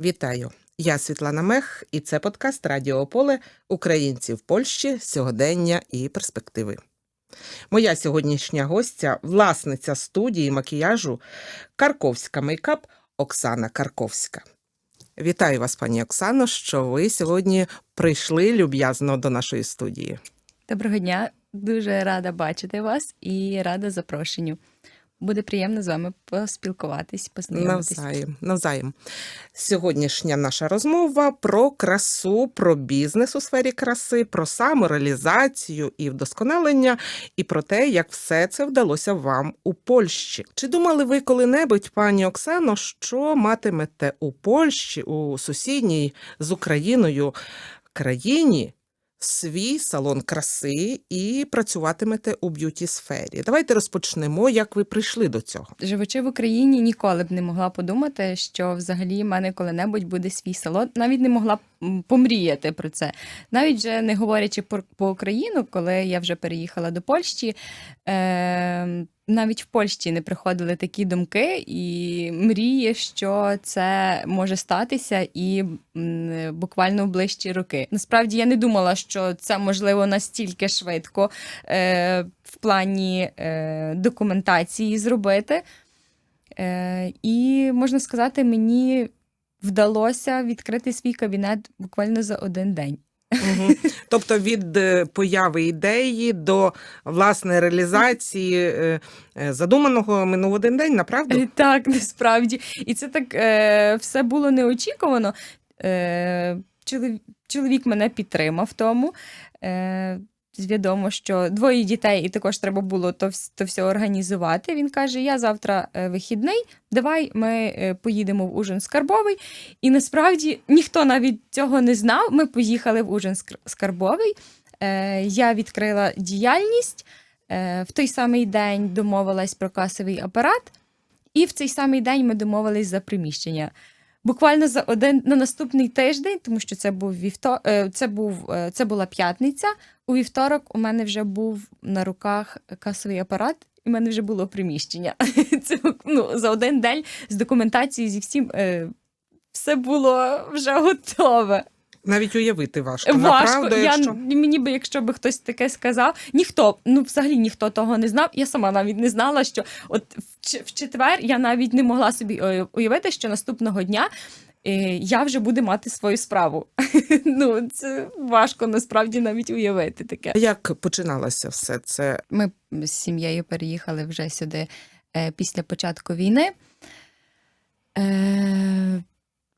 Вітаю! Я Світлана Мех, і це подкаст Радіо Поле Українці в Польщі, сьогодення і перспективи. Моя сьогоднішня гостя, власниця студії макіяжу Карковська мейкап Оксана Карковська. Вітаю вас, пані Оксано, що ви сьогодні прийшли люб'язно до нашої студії. Доброго дня, дуже рада бачити вас і рада запрошенню. Буде приємно з вами поспілкуватись, познайомитись. Навзаєм, навзаєм. Сьогоднішня наша розмова про красу, про бізнес у сфері краси, про самореалізацію і вдосконалення, і про те, як все це вдалося вам у Польщі. Чи думали ви коли-небудь, пані Оксано, що матимете у Польщі, у сусідній з Україною країні? Свій салон краси і працюватимете у б'юті сфері. Давайте розпочнемо, як ви прийшли до цього. Живучи в Україні, ніколи б не могла подумати, що взагалі в мене коли-небудь буде свій салон. Навіть не могла б помріяти про це. Навіть вже не говорячи про по Україну, коли я вже переїхала до Польщі. Е- навіть в Польщі не приходили такі думки і мрії, що це може статися, і буквально в ближчі роки. Насправді я не думала, що це можливо настільки швидко е, в плані е, документації зробити. Е, і можна сказати, мені вдалося відкрити свій кабінет буквально за один день. Тобто від е, появи ідеї до власне реалізації е, е, задуманого минув один день, направду? Так, насправді. І це так е, все було неочікувано. Е, чоловік, мене підтримав тому. Е, Відомо, що двоє дітей, і також треба було то, то все організувати. Він каже: Я завтра е, вихідний, давай ми е, поїдемо в Ужин Скарбовий. І насправді ніхто навіть цього не знав. Ми поїхали в Ужин Скар- Скарбовий. Е, Я відкрила діяльність. В той самий день домовилась про касовий апарат. І в цей самий день ми домовились за приміщення. Буквально за один на наступний тиждень, тому що це був вівто... е, це був е, це була п'ятниця. У вівторок у мене вже був на руках касовий апарат, і в мене вже було приміщення. Це ну, за один день з документацією зі всім е, все було вже готове. Навіть уявити важко. Важко. Направду, Я, якщо... Мені би, якщо би хтось таке сказав, ніхто, ну взагалі ніхто того не знав. Я сама навіть не знала, що от в, в четвер я навіть не могла собі е, уявити, що наступного дня. е, Я вже буду мати свою справу. ну, це важко насправді навіть уявити таке. Як починалося все це? Ми з сім'єю переїхали вже сюди е, після початку війни.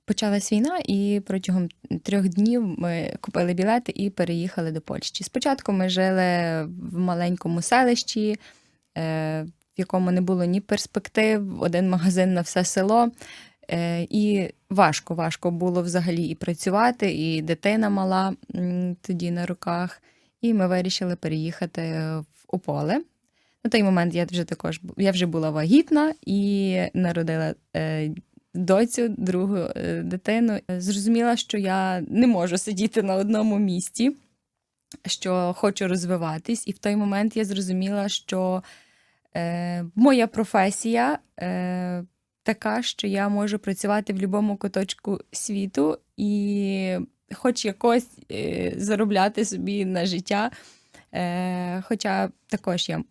Почалась війна, і протягом трьох днів ми купили білети і переїхали до Польщі. Спочатку ми жили в маленькому селищі, е, в якому не було ні перспектив, один магазин на все село. Е, І важко, важко було взагалі і працювати, і дитина мала тоді на руках. І ми вирішили переїхати в Ополе. На той момент я вже також я вже була вагітна і народила е, доцю, другу е, дитину. Зрозуміла, що я не можу сидіти на одному місці, що хочу розвиватись. І в той момент я зрозуміла, що е, моя професія е, така, що я можу працювати в будь-якому куточку світу і хоч якось е, заробляти собі на життя. Е, хоча також я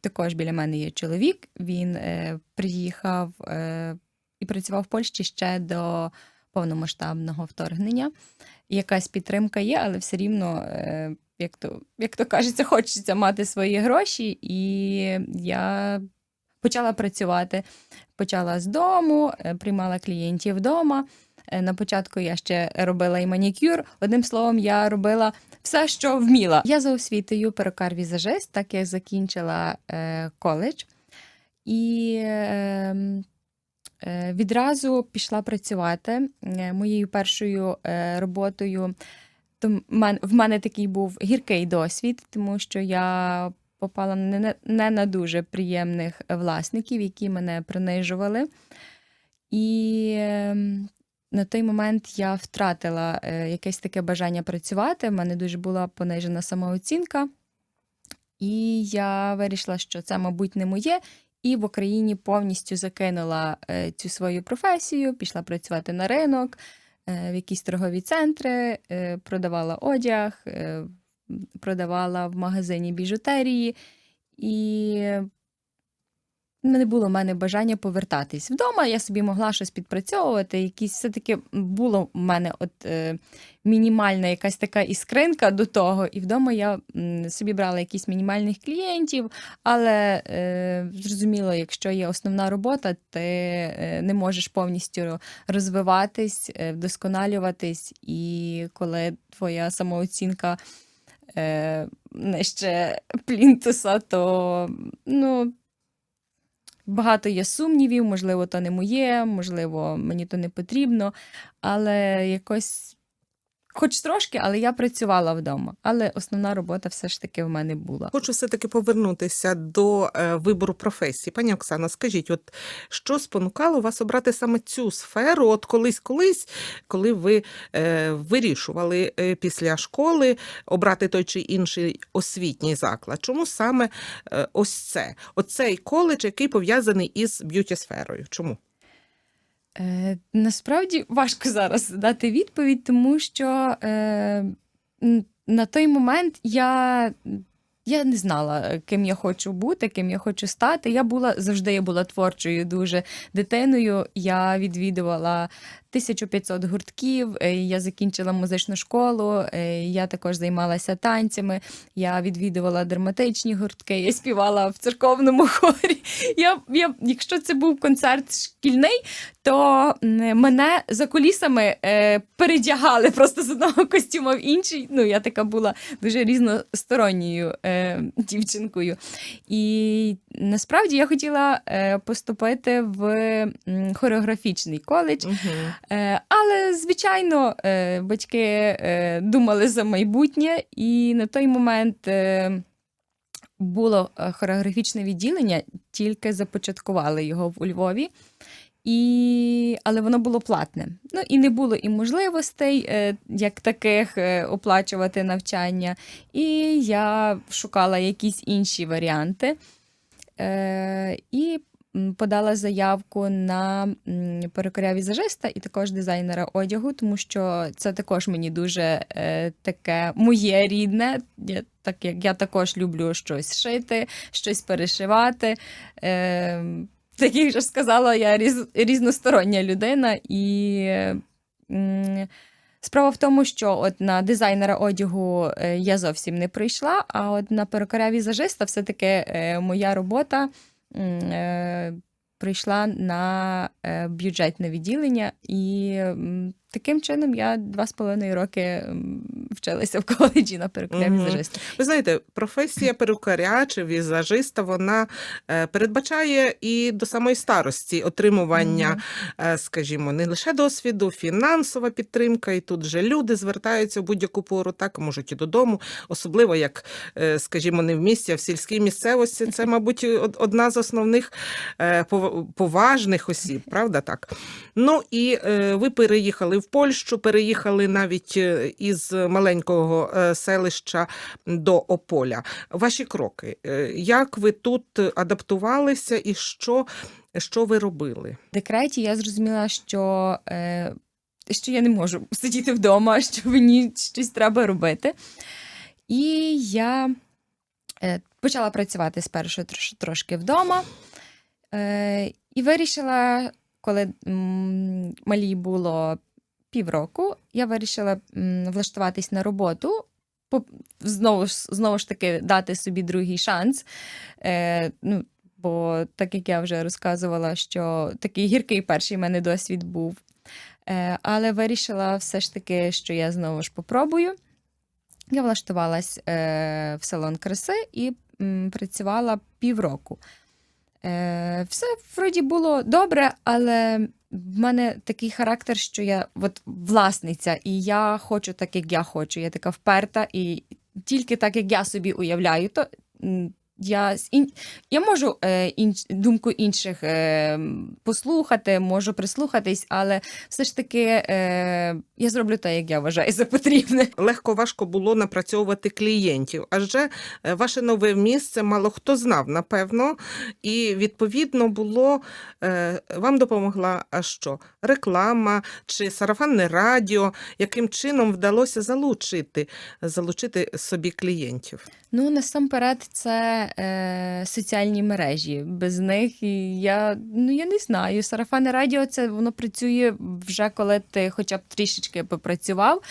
також біля мене є чоловік, він е, приїхав е, і працював в Польщі ще до повномасштабного вторгнення. Якась підтримка є, але все рівно, е, як то, як то кажеться, хочеться мати свої гроші. І я почала працювати. Почала з дому, е, приймала клієнтів вдома. Е, На початку я ще робила і манікюр. Одним словом, я робила все, що вміла. Я за освітою перукар-візажист, так я закінчила коледж і е, е, відразу пішла працювати. Е, Моєю першою е, роботою то в мене такий був гіркий досвід, тому що я попала не на, дуже приємних власників, які мене принижували. І ем, на той момент я втратила е, якесь таке бажання працювати. В мене дуже була понижена самооцінка. І я вирішила, що це, мабуть, не моє. І в Україні повністю закинула е, цю свою професію, пішла працювати на ринок, е, в якісь торгові центри, е, продавала одяг, продавала в магазині біжутерії, і не було в мене бажання повертатись. Вдома я собі могла щось підпрацьовувати, якісь все-таки було в мене от е, мінімальна якась така іскринка до того, і вдома я м, собі брала якісь мінімальних клієнтів, але е, зрозуміло, якщо є основна робота, ти е, не можеш повністю розвиватись, е, вдосконалюватись, і коли твоя самооцінка е, нижче плінтуса, то ну. Багато є сумнівів, можливо, то не моє, можливо, мені то не потрібно, але якось, хоч трошки, але я працювала вдома. Але основна робота все ж таки в мене була. Хочу все-таки повернутися до е, вибору професії. Пані Оксана, скажіть, от що спонукало вас обрати саме цю сферу? От колись, колись, коли ви е, вирішували е, після школи обрати той чи інший освітній заклад? Чому саме е, ось це? Оцей коледж, який пов'язаний із б'юті сферою? Чому? Е, насправді важко зараз дати відповідь, тому що е, на той момент я, я не знала, ким я хочу бути, ким я хочу стати. Я була завжди я була творчою дуже дитиною. Я відвідувала 1500 гуртків, е, я закінчила музичну школу, е, я також займалася танцями, я відвідувала драматичні гуртки, я співала в церковному хорі. Я, я, якщо це був концерт шкільний, то мене за кулісами е, передягали просто з одного костюма в інший. Ну, я така була дуже різносторонньою дівчинкою. І насправді я хотіла поступити в хореографічний коледж. Угу. Е, Але, звичайно, е, батьки е, думали за майбутнє, і на той момент е, було е, хореографічне відділення, тільки започаткували його у Львові. І... Але воно було платне. Ну і не було і можливостей, е, як таких, е, оплачувати навчання. І я шукала якісь інші варіанти. Е, і подала заявку на перукаря візажиста і також дизайнера одягу, тому що це також мені дуже е, таке моє рідне. Так як я також люблю щось шити, щось перешивати. Е, так як вже сказала, я різ, різностороння людина і. Справа в тому, що от на дизайнера одягу е, я зовсім не прийшла, а от на перукаря візажиста все-таки е, моя робота прийшла на е, бюджетне відділення, і таким чином я два з половиною роки вчилася в коледжі на перукаря візажиста. Ви знаєте, професія перукаря чи візажиста вона е, передбачає і до самої старості отримування, е, скажімо, не лише досвіду, фінансова підтримка, і тут же люди звертаються в будь-яку пору, так можуть і додому, особливо як, е, скажімо, не в місті, а в сільській місцевості. Це, мабуть, одна з основних поважних осіб, правда так? Ну і ви переїхали в Польщу, переїхали навіть е, із маленького е, селища до Ополя. Ваші кроки, е, як ви тут адаптувалися і що, що ви робили? В декреті я зрозуміла, що, що я не можу сидіти вдома, що мені щось треба робити. І я почала працювати спершу трошки вдома. І вирішила, коли малій було півроку, я вирішила влаштуватись на роботу. Знову ж, знову ж таки дати собі другий шанс. Е, ну, бо так як я вже розказувала, що такий гіркий перший в мене досвід був. Е, але вирішила все ж таки, що я знову ж попробую. Я влаштувалась е, в салон краси і м, працювала півроку. Е, все вроді було добре, але в мене такий характер, що я от власниця, і я хочу так, як я хочу. Я така вперта, і тільки так, як я собі уявляю, то Я, я можу е, інч... думку інших е, послухати, можу прислухатись, але все ж таки е, я зроблю те, як я вважаю за потрібне. Легко важко було напрацьовувати клієнтів, адже е, ваше нове місце мало хто знав, напевно, і відповідно було е, вам допомогла а що? Реклама чи сарафанне радіо, яким чином вдалося залучити, залучити собі клієнтів. Ну, насамперед, це е, соціальні мережі. Без них і я, ну, я не знаю. Сарафанне радіо це воно працює вже коли ти хоча б трішечки попрацював.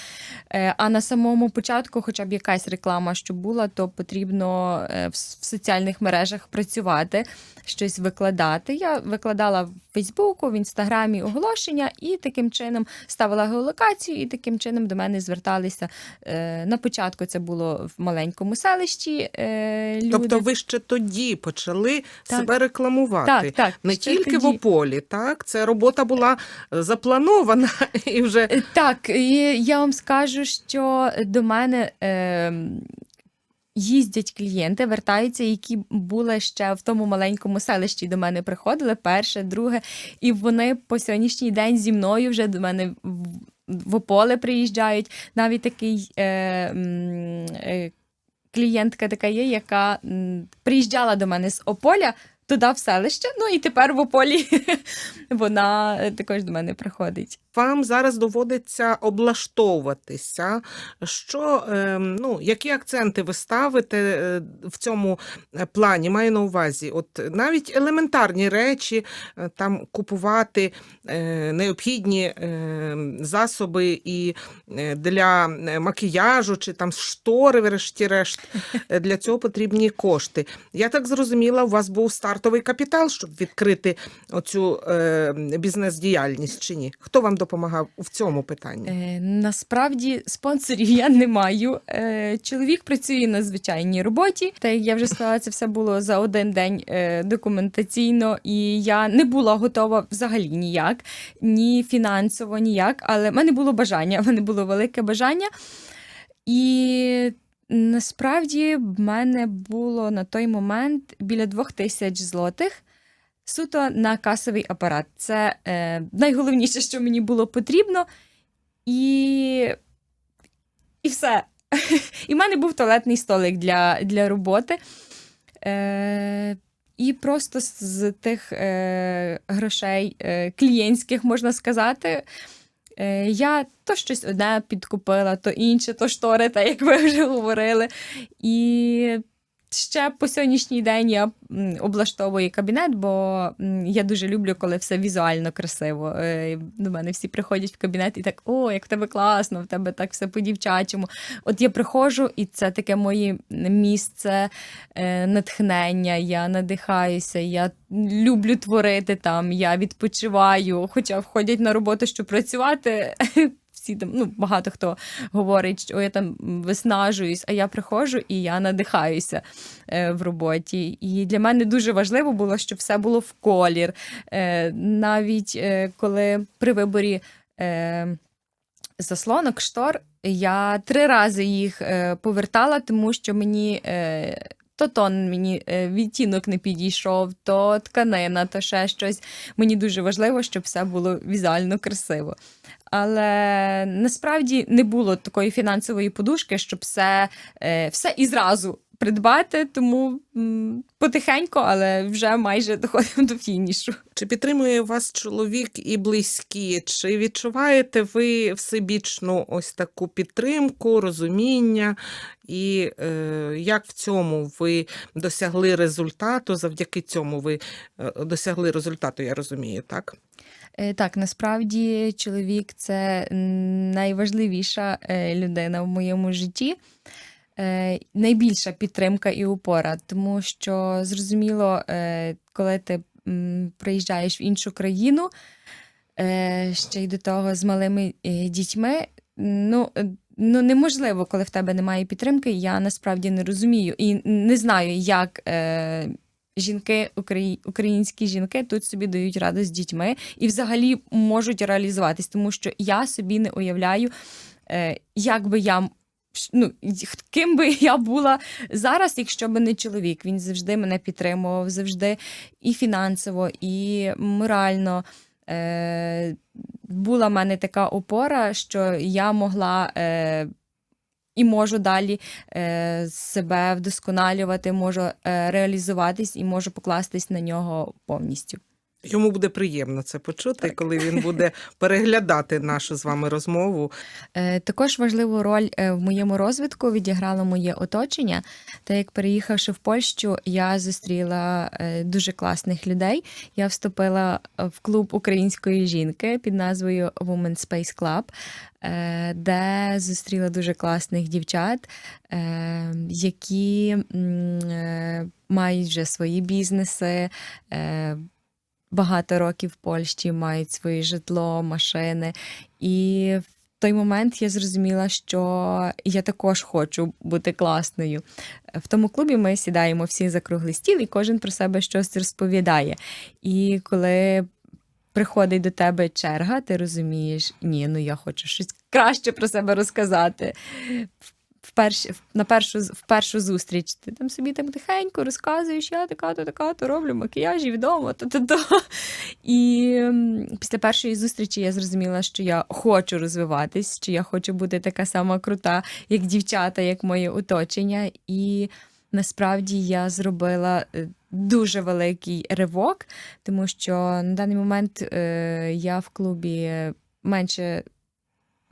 Е, а на самому початку, хоча б якась реклама, що була, то потрібно е, в, в соціальних мережах працювати, щось викладати. Я викладала в Фейсбуку, в інстаграмі оголошення і таким чином ставила геолокацію, і таким чином до мене зверталися. Е, на початку це було в маленькому селищі. Е, люди. Тобто ви ще тоді почали Так. себе рекламувати. так, так, Не тільки в. Ополі, так? Це робота була е, запланована і вже Е, Так, і я вам скажу, що до мене е, їздять клієнти, вертаються, які були ще в тому маленькому селищі. До мене приходили перше, друге, і вони по сьогоднішній день зі мною вже до мене в, в Ополе приїжджають. Навіть такий. Е, е, Клієнтка така є, яка приїжджала до мене з Ополя туди в селище. Ну і тепер в Ополі вона е, також до мене приходить. Вам зараз доводиться облаштовуватися. Що, е, ну, які акценти ви ставите е, в цьому е, плані? Маю на увазі, от навіть елементарні речі, е, там купувати необхідні засоби і для макіяжу, чи там штори, врешті-решт, для цього потрібні кошти. Я так зрозуміла, у вас був стартовий капітал, щоб відкрити оцю бізнес-діяльність чи ні? Хто вам допомагав в цьому питанні? Е, насправді спонсорів я не маю. Е, чоловік працює на звичайній роботі. Та як я вже сказала, це все було за один день е, документаційно, і я не була готова взагалі ніяк, ні фінансово, ніяк. Але в мене було бажання, в мене було велике бажання. І насправді в мене було на той момент біля двох тисяч злотих. Суто на касовий апарат. Це е, найголовніше, що мені було потрібно. І, і все. І в мене був туалетний столик для, для роботи. Е, і просто з, тих е, грошей е, клієнтських, можна сказати, е, я то щось одне підкупила, то інше, то штори, та як ви вже говорили. І ще по сьогоднішній день я облаштовую кабінет, бо я дуже люблю, коли все візуально красиво. Е, До мене всі приходять в кабінет і так: о, як в тебе класно, в тебе так все по-дівчачому. От я приходжу, і це таке моє місце е, натхнення. Я надихаюся, я люблю творити там, я відпочиваю. Хоча входять на роботу, щоб працювати. Всі там, ну, багато хто говорить, що я там виснажуюсь, а я приходжу і я надихаюся е, в роботі. І для мене дуже важливо було, щоб все було в колір. Е, навіть е, коли при виборі заслонок, штор, я три рази їх повертала, тому що мені. То тон мені відтінок не підійшов, то тканина, то ще щось. Мені дуже важливо, щоб все було візуально красиво. Але насправді не було такої фінансової подушки, щоб все, е, все і зразу придбати, тому м, потихеньку, але вже майже доходимо до фінішу. Чи підтримує вас чоловік і близькі? Чи відчуваєте ви всебічну ось таку підтримку, розуміння? І е, як в цьому ви досягли результату? Завдяки цьому ви е, досягли результату, я розумію, так? Е, Так, насправді чоловік це найважливіша е, людина в моєму житті. Е, Найбільша підтримка і опора, тому що зрозуміло, е, коли ти приїжджаєш в іншу країну, е, ще й до того з малими дітьми, ну, ну неможливо, коли в тебе немає підтримки. Я насправді не розумію і не знаю, як. Жінки, українські жінки тут собі дають раду з дітьми і взагалі можуть реалізуватись, тому що я собі не уявляю, як би я ну, ким би я була зараз, якщо б не чоловік. Він завжди мене підтримував, завжди і фінансово, і морально. Е, була в мене така опора, що я могла. Е, і можу далі е, себе вдосконалювати, можу е, реалізуватись і можу покластись на нього повністю. Йому буде приємно це почути, Так. коли він буде переглядати нашу з вами розмову. Е, Також важливу роль е, в моєму розвитку відіграло моє оточення. Та як переїхавши в Польщу, я зустріла е, дуже класних людей. Я вступила в клуб української жінки під назвою Women's Space Club, де зустріла дуже класних дівчат, які мають вже свої бізнеси. Багато років в Польщі мають своє житло, машини. І в той момент я зрозуміла, що я також хочу бути класною. В тому клубі ми сідаємо всі за круглий стіл, і кожен про себе щось розповідає. І коли приходить до тебе черга, ти розумієш, ні, ну я хочу щось краще про себе розказати. В перш, в- на першу, в першу зустріч ти там собі там тихенько розказуєш, я така-то, така-то роблю макіяжі вдома, то-то-то. І після першої зустрічі я зрозуміла, що я хочу розвиватись, що я хочу бути така сама крута, як дівчата, як моє оточення. І насправді я зробила е, дуже великий ривок, тому що на даний момент е, я в клубі менше.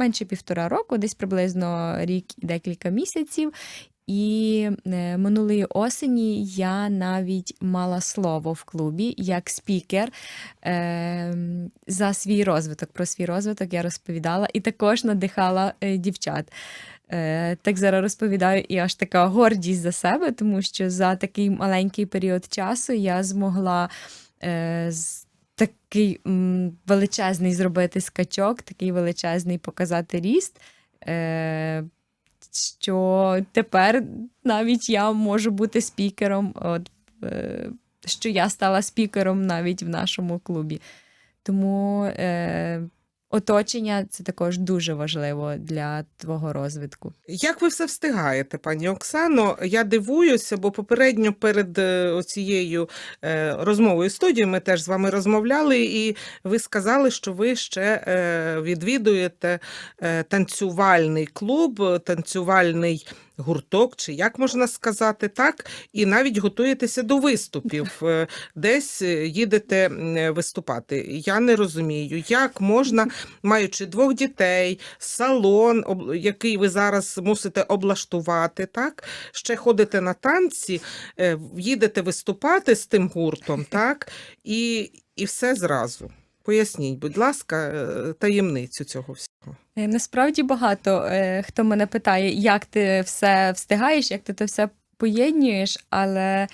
Менше півтора року, десь приблизно рік і декілька місяців. І е, минулої осені я навіть мала слово в клубі як спікер е, за свій розвиток. Про свій розвиток я розповідала і також надихала е, дівчат. Так зараз розповідаю і аж така гордість за себе, тому що за такий маленький період часу я змогла з- такий величезний зробити скачок, такий величезний показати ріст. Е, що тепер навіть я можу бути спікером, от, е, що я стала спікером навіть в нашому клубі. Тому е, оточення це також дуже важливо для твого розвитку. Як ви все встигаєте, пані Оксано? Я дивуюся, бо попередньо перед е, цією розмовою студії ми теж з вами розмовляли, і ви сказали, що ви ще е, відвідуєте е, танцювальний клуб, е, танцювальний гурток, чи як можна сказати, так, і навіть готуєтеся до виступів, е, десь е, їдете е, виступати. Я не розумію, як можна, маючи двох дітей, салон, який ви зараз мусите облаштувати, так? Ще ходите на танці, їдете виступати з тим гуртом, так? І, і все зразу. Поясніть, будь ласка, е, таємницю цього всього. Е, Насправді багато е, хто мене питає, як ти все встигаєш, як ти це все поєднуєш, але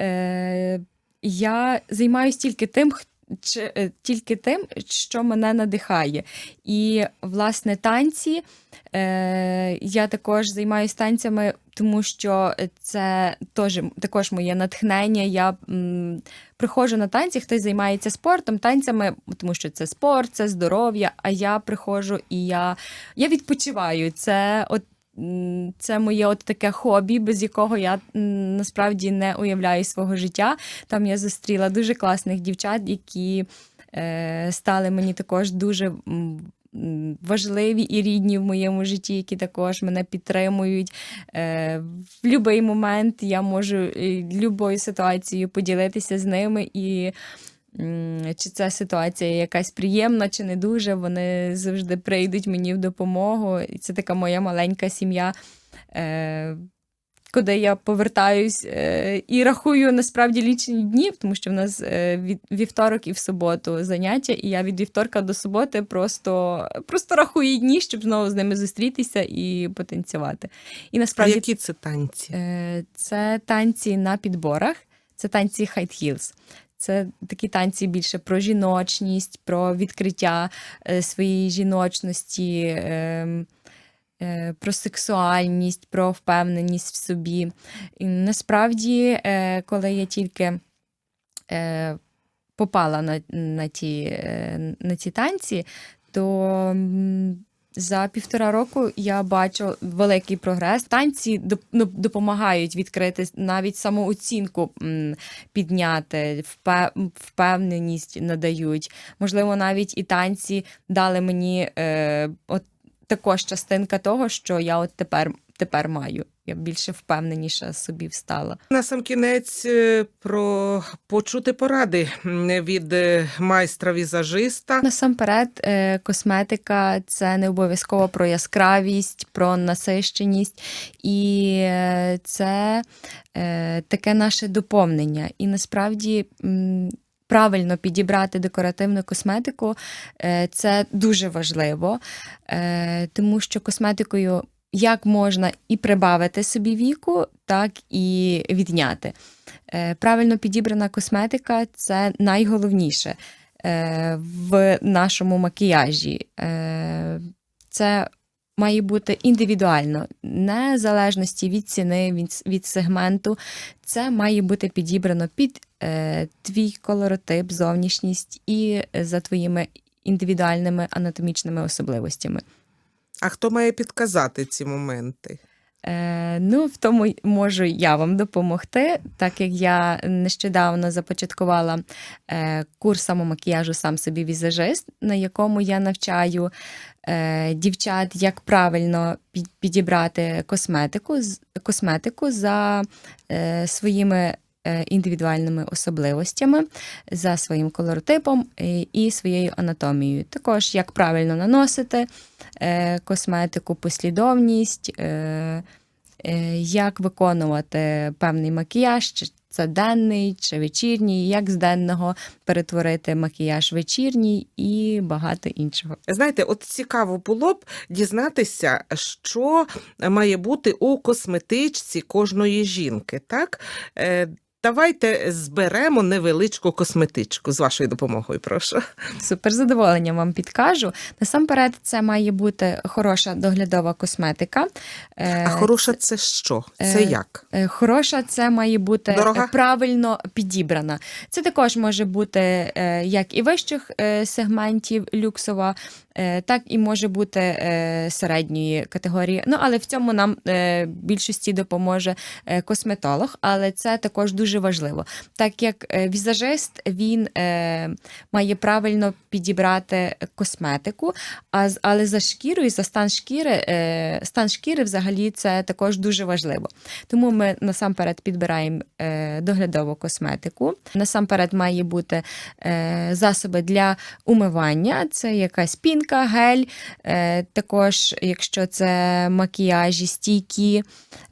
е, я займаюся тільки тим, х- чи, е, тільки тим, що мене надихає. І, власне, танці е, я також займаюся танцями, тому що це теж, також моє натхнення. Я м, приходжу на танці, хтось займається спортом, танцями, тому що це спорт, це здоров'я. А я приходжу і я, я відпочиваю. Це от. Це моє от таке хобі, без якого я насправді не уявляю свого життя. Там я зустріла дуже класних дівчат, які е, стали мені також дуже важливі і рідні в моєму житті, які також мене підтримують. Е, в будь-який момент я можу е, любою ситуацією поділитися з ними і. Чи ця ситуація якась приємна, чи не дуже, вони завжди прийдуть мені в допомогу. І це така моя маленька сім'я, е, куди я повертаюсь е, і рахую насправді лічені дні, тому що в нас е, від вівторок і в суботу заняття, і я від вівторка до суботи просто, просто рахую дні, щоб знову з ними зустрітися і потанцювати. І А які це танці? Е, Це танці на підборах, це танці high heels. Це такі танці більше про жіночність, про відкриття е, своєї жіночності, ем, е, про сексуальність, про впевненість в собі. І насправді, е, коли я тільки попала на, на, ті, на ці танці, то За півтора року я бачу великий прогрес. Танці ну, допомагають відкрити навіть самооцінку підняти, впе- впевненість надають. Можливо, навіть і танці дали мені е, от також частинка того, що я от тепер, тепер маю. Я більше впевненіша собі встала. На сам кінець е, про почути поради від е, майстра-візажиста. Насамперед, е, косметика це не обов'язково про яскравість, про насищеність, і це таке наше доповнення. І насправді. Правильно підібрати декоративну косметику це дуже важливо, тому що косметикою як можна і прибавити собі віку, так і відняти. Е, Правильно підібрана косметика це найголовніше е, в нашому макіяжі. Е, Це має бути індивідуально, не в залежності від ціни, від, від сегменту. Це має бути підібрано під твій колоротип, зовнішність і за твоїми індивідуальними анатомічними особливостями. А хто має підказати ці моменти? Е, ну, в тому можу я вам допомогти, так як я нещодавно започаткувала е, курс самомакіяжу сам собі візажист, на якому я навчаю е, дівчат, як правильно підібрати косметику, косметику за е, своїми індивідуальними особливостями, за своїм колоротипом е, і своєю анатомією. Також як правильно наносити е, косметику, послідовність, е, е, як виконувати певний макіяж, чи це денний чи вечірній, як з денного перетворити макіяж вечірній і багато іншого. Знаєте, от цікаво було б дізнатися, що має бути у косметичці кожної жінки. Так? Давайте зберемо невеличку косметичку з вашою допомогою, прошу. Супер задоволення вам підкажу. Насамперед, це має бути хороша доглядова косметика. Е, А хороша це що? Це е, як? Е, Хороша це має бути Дорога? правильно підібрана. Це також може бути як і вищих сегментів люксова, так і може бути е, середньої категорії. Ну, але в цьому нам е, більшості допоможе е, косметолог, але це також дуже важливо. Так як е, візажист він е, має правильно підібрати косметику, але за шкірою, за стан шкіри, е, стан шкіри взагалі це також дуже важливо. Тому ми насамперед підбираємо е, доглядову косметику. Насамперед має бути е, засоби для умивання, це якась пінка, гель. Е, також, якщо це макіяжі, стійкі,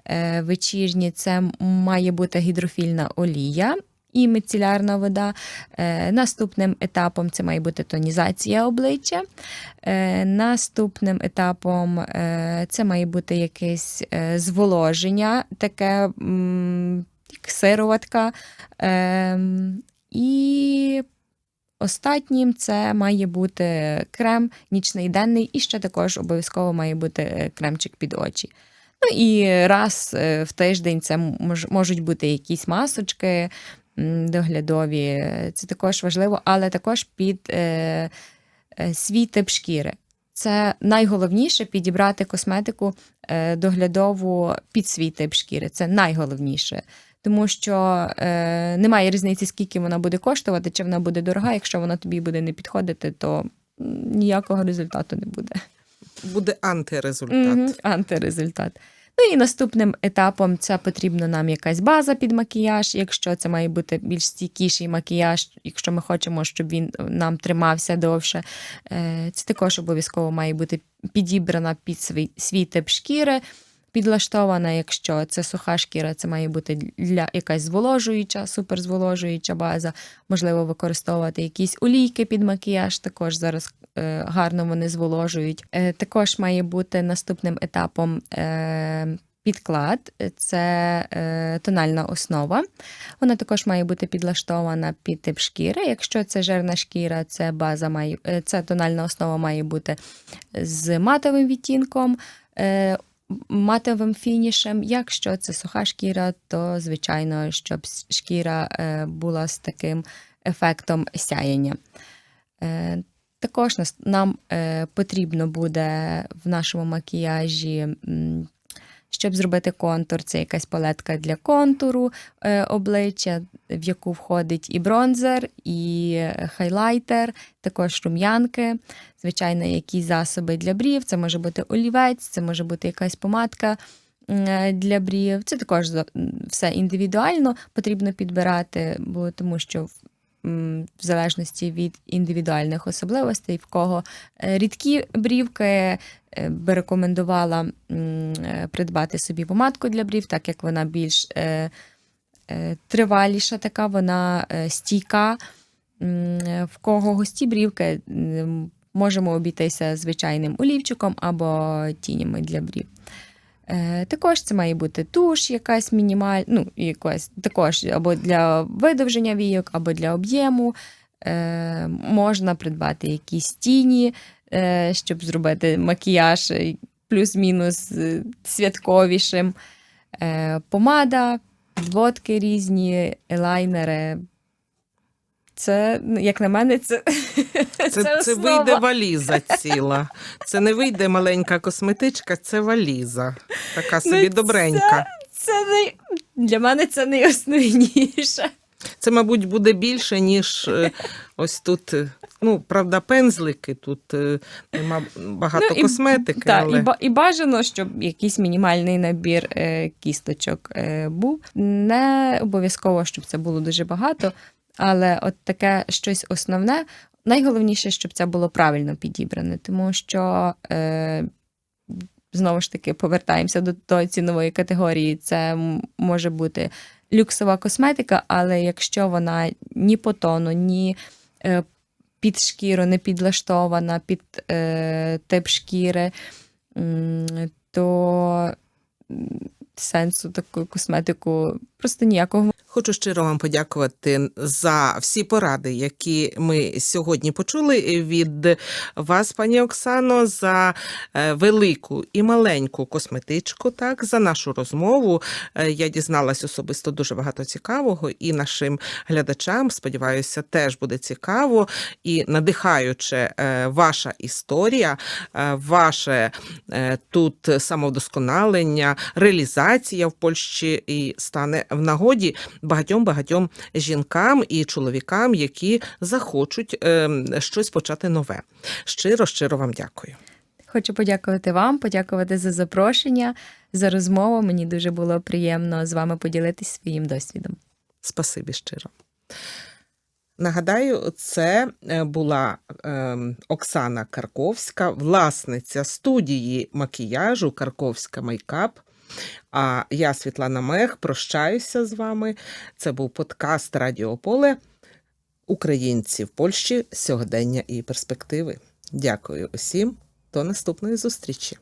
е, вечірні, це має бути гідрофільна олія. І мицелярна вода. Е, наступним етапом це має бути тонізація обличчя. Наступним етапом це має бути якесь зволоження, таке як сироватка. Е, і Остатнім це має бути крем нічний денний, і ще також обов'язково має бути е, кремчик під очі. Ну і раз е, в тиждень це мож- можуть бути якісь масочки доглядові. Це також важливо, але також під е, е, свій тип шкіри. Це найголовніше підібрати косметику е, доглядову під свій тип шкіри. Це найголовніше. Тому що е, немає різниці, скільки вона буде коштувати, чи вона буде дорога. Якщо вона тобі буде не підходити, то ніякого результату не буде. Буде антирезультат. Мгм, Антирезультат. Ну і наступним етапом це потрібна нам якась база під макіяж. Якщо це має бути більш стійкіший макіяж, якщо ми хочемо, щоб він нам тримався довше, е, це також обов'язково має бути підібрана під свій, свій тип шкіри. Підлаштована, якщо це суха шкіра, це має бути для якась зволожуюча, суперзволожуюча база. Можливо, використовувати якісь олійки під макіяж. Також зараз е, гарно вони зволожують. Е, також має бути наступним етапом. Е, Підклад це тональна основа. Вона також має бути підлаштована під тип шкіри. Якщо це жирна шкіра, це база має, це тональна основа має бути з матовим відтінком, матовим фінішем. Якщо це суха шкіра, то звичайно, щоб шкіра е, була з таким ефектом сяєння. Е, Також нам е, потрібно буде в нашому макіяжі, щоб зробити контур, це якась палетка для контуру е, обличчя, в яку входить і бронзер, і хайлайтер, також рум'янки, звичайно, якісь засоби для брів. Це може бути олівець, це може бути якась помадка е, для брів. Це також все індивідуально потрібно підбирати, бо тому що в- залежності від індивідуальних особливостей, в кого е, рідкі брівки, би рекомендувала е, придбати собі помадку для брів, так як вона більш е, е, триваліша, така вона е, стійка. Е, В кого густі брівки, можемо обійтися звичайним олівчиком або тінями для брів. Е, Також це має бути туш, якась мінімальна, ну, якась також або для видовження війок, або для об'єму. Е, Можна придбати якісь тіні, е, щоб зробити макіяж е, плюс-мінус е, святковішим. Е, Помада, підводки різні, елайнери. Це, ну, як на мене, це, Це, це, основа. вийде валіза ціла. Це не вийде маленька косметичка, це валіза. Така собі Ну, добренька. Це не, для мене це найосновніше. Це, мабуть, буде більше, ніж е, ось тут. Ну, правда, пензлики, тут е, нема багато Ну, і- косметики, Так, але і, і бажано, щоб якийсь мінімальний набір е, кісточок е, був. Не обов'язково, щоб це було дуже багато, але от таке щось основне. Найголовніше, щоб це було правильно підібране, тому що е, знову ж таки повертаємося до, до цінової категорії. Це може бути люксова косметика, але якщо вона ні по тону, ні під шкіру не підлаштована, під е, тип шкіри, то сенсу таку косметику просто ніякого. Хочу щиро вам подякувати за всі поради, які ми сьогодні почули від вас, пані Оксано, за е, велику і маленьку косметичку. Так, за нашу розмову. Е, Я дізналась особисто дуже багато цікавого, і нашим глядачам, сподіваюся, теж буде цікаво і надихаюче е, ваша історія, ваше тут самовдосконалення, реалізація в Польщі і стане в нагоді багатьом багатьом жінкам і чоловікам, які захочуть е, щось почати нове. Щиро, щиро вам дякую. Хочу подякувати вам, подякувати за запрошення, за розмову. Мені дуже було приємно з вами поділитись своїм досвідом. Спасибі щиро. Нагадаю, це е, була е, Оксана Карковська, власниця студії макіяжу Карковська Мейкап. А я, Світлана Мех, прощаюся з вами. Це був подкаст Радіо Поле Українці в Польщі сьогодення і перспективи. Дякую усім. До наступної зустрічі.